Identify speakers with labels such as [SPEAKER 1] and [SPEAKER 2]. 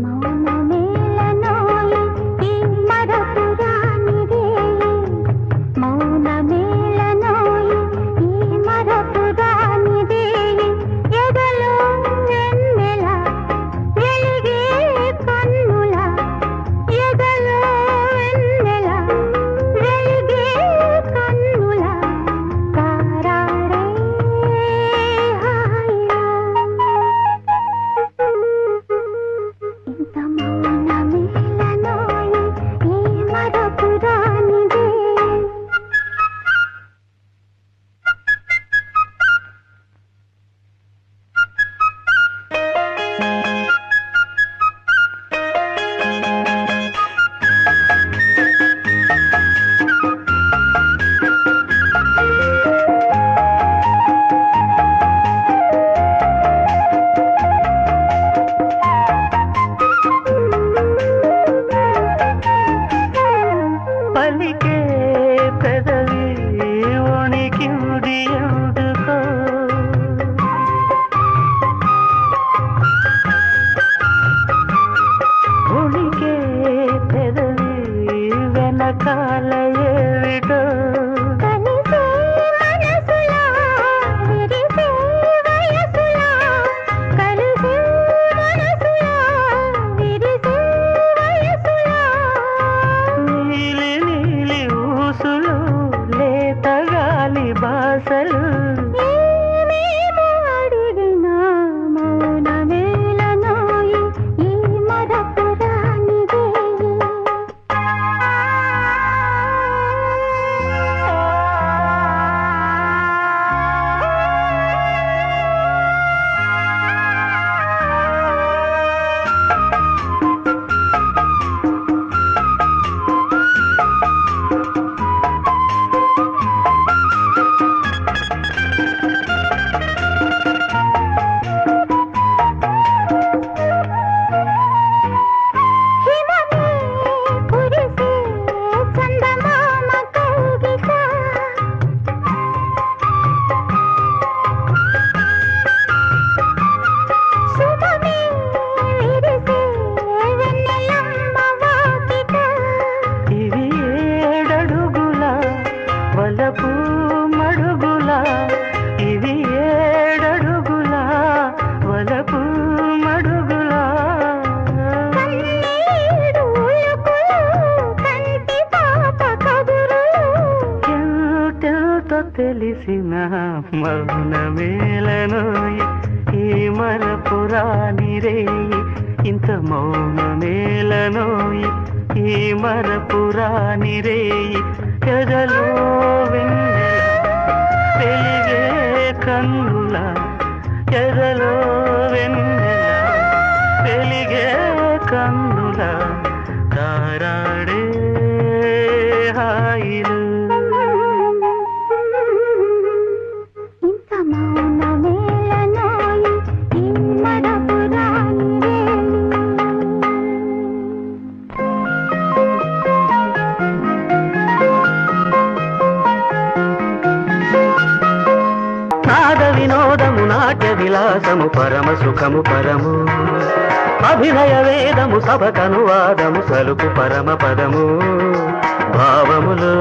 [SPEAKER 1] 忙
[SPEAKER 2] 完 తెలిసిన మౌనమేలనోయ్ ఈ మరపురాని రే ఇంత మౌనమేలనోయ్ ఈ మరపురాని రే ఎదలో వెలిగే కన్నుల. ఎదలో వెలిగే కన్నుల. నాట్య విలాసము పరమ సుఖము పరము. అభినయ వేదము సభకనువాదము సలుపు పరమ పదము. భావములు.